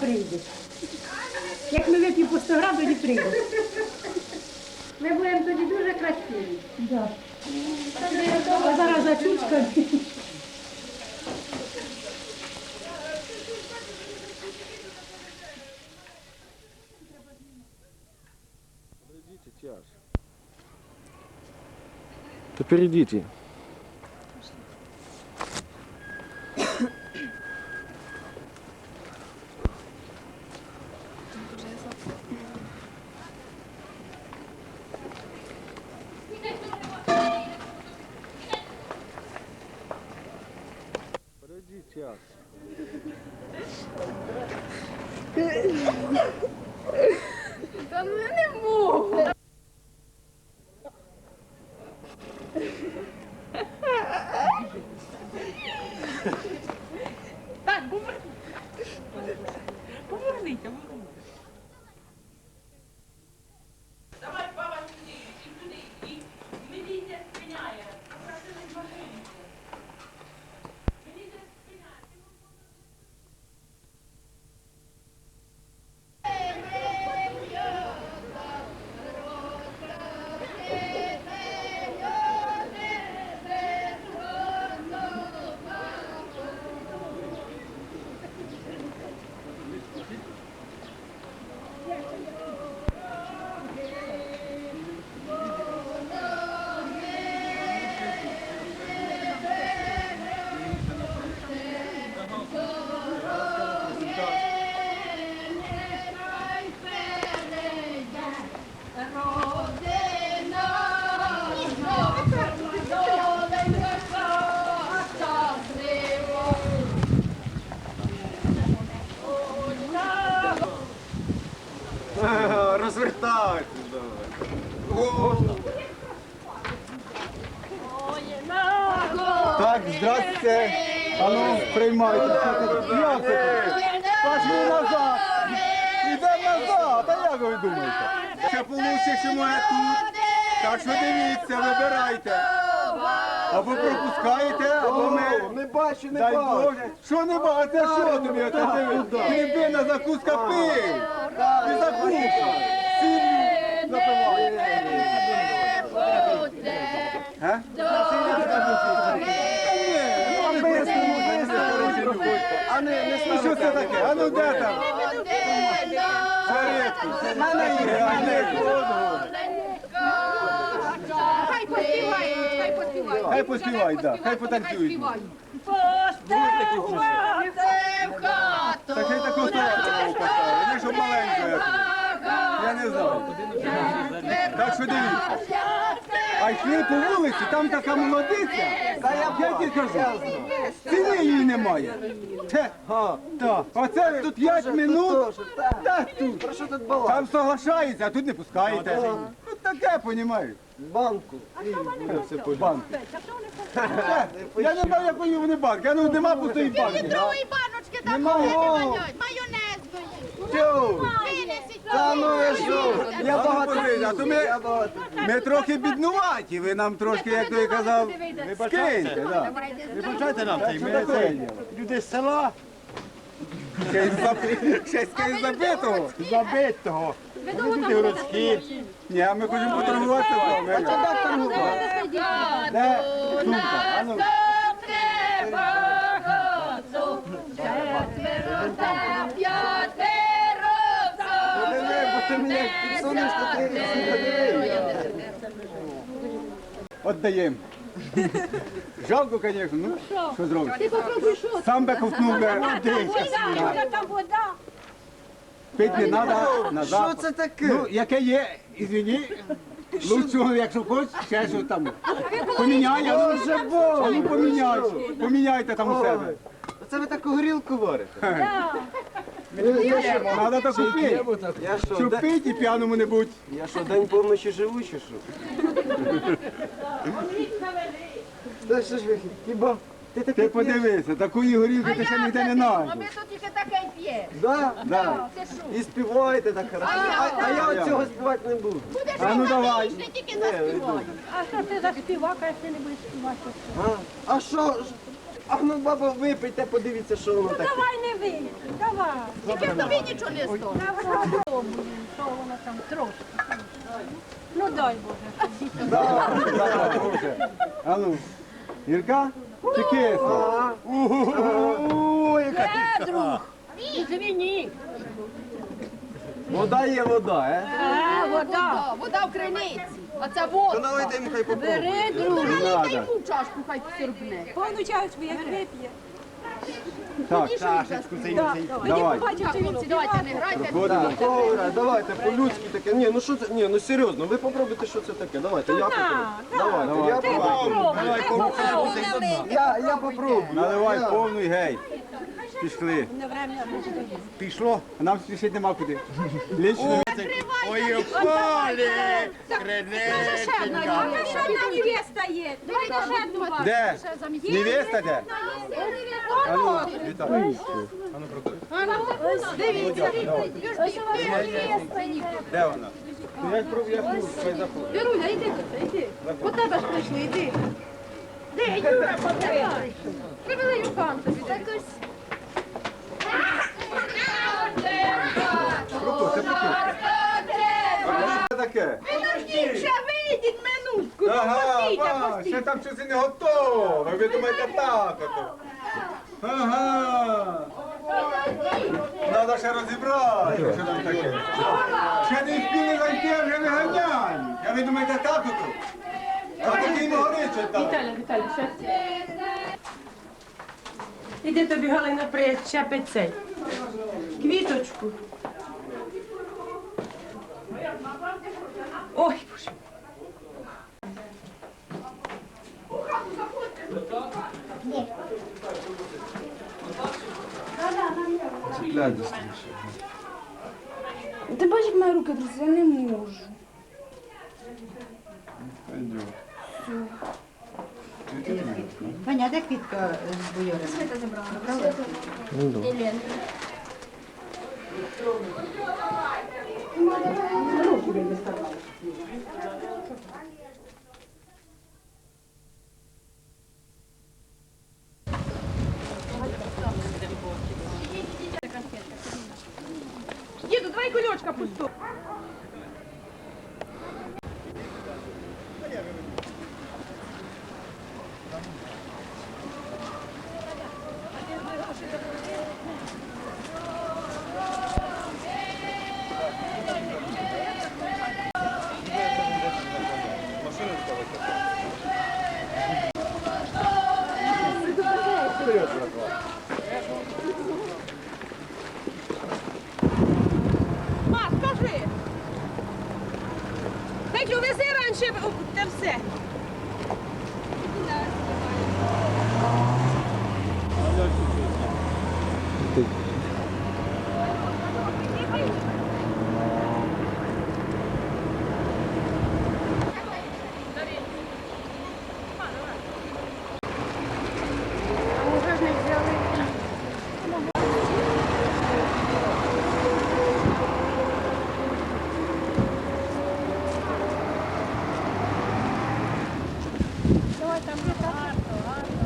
прийде. Як ми вип'ємо по 100 грам, тоді прийде. Ми будемо тоді дуже красиві. Да. А зараз зачучка. Подойдите, тяж. Та ну я не можу. Так, поверніть. Поверніть, Здрасте. А ну, приймайте. Це? Пошли назад. Ідемо назад. А як ви думаєте? Ще получше, що моє тут. Так що дивіться, вибирайте. Або пропускаєте, або ми... Не бачу, не Дай бачу. Боже. Що не бачите? Це що тобі? Оце диви. Хлібина, закуска пив. Ти закуска. Сіль напивай. А? А не, не Ну що це таке? А ну де там? Хай поспівають, хай поспівають. Хай поспівають, да. Хай потанцюють. Так хай таку сторону поставили. Не щоб маленьку. Я не знаю. Так що дивіться. А йшли по вулиці, там така молодиця. Та я тобі кажу. Ціни її немає. Те, так. Оце тут 5 минут. Так тут. Про що тут балак? Там соглашається, а тут не пускаєте. Ну таке, понімаєш. Банку. Банк. Я не знаю, якої вони банки. А ну нема пустої банки. Другої баночки там Нема. майонезної. Тю. Та ну ви що? Я багато. а то ми- Ми трохи біднуваті, ви нам трошки, як той казав, скиньте. да. Вибачайте нам цей ми цей, люди з села Ще й забитого. забитого. Люди городські. Ні, а ми хочемо поторгуватися з вами. Де сумка? А ну. Ти мене ти. Отдаємо. Жалко, звісно, ну що зробиш? Сам би ковтнув би. Там вода. Пити не треба, назад. Що це таке? Ну, яке є, ізвіні, лучшого, якщо хочеш, ще що там. Поміняй, а ну, а ну поміняй, поміняйте там у себе. Оце ви таку горілку варите? Треба так купити. Я що, Щоб пити і п'яному не будь. я що, день помощі живу чи що? Та що ж ви, хіба? Ти Ти таке подивися, такої горілки ти ще ніде не А знайдеш. ми тут тільки таке й п'є. Да? Да. Ти що? І співаєте так хорошо. А, а я от цього співати не буду. Будеш А ну давай. не тільки заспіваєш. А що ти за співака, якщо не будеш співати? А, а що? ж? А ну баба випийте, подивіться, що воно таке. Давай не ви, давай. Тільки тобі нічого не стоїть. Що воно там трошки. Ну дай Боже. Давай, Боже. А ну, гірка чи кисла? Ой, яка Звіні. вода є вода, е? А, вода. Вода в криниці. А це То вода. налийте йому хай попробує. Бери другу. Не йому чашку, хай сорбне. Повну чашку, як вип'є. Так, цей цей. давай. Давайте не грайте. Ходимо. Давайте, по-людськи таке. Ні, ну що це? Ні, ну серйозно, ви попробуйте, що це таке. Давайте, я попробую. Давайте, я попробую. Давай, кому. Я, я попробую. Наливай і гей. Пішли. Пішло. А нам спішити нема куди. Лічно. Ой, у полі, криниченька. Що на невеста є? Давайте ще одну вас. Де? Невеста де? Ну, вітай. Де вона? Ну, я ж. Так ось. Минутку. Ага, ще там щось не готове. Ви думаєте так ото. Ага. Треба ще розібрати, що там таке. Ще не встигли зайти, а вже виганяють. А ви думаєте так ото? А такий не горичить там. Віталя, Віталя, щастя. Іди тобі Галина прищепить цей. Квіточку. Ой, боже. Ти бачиш, як мої руки друзі, я не можу. Ваня, де квітка з буйором? Діду,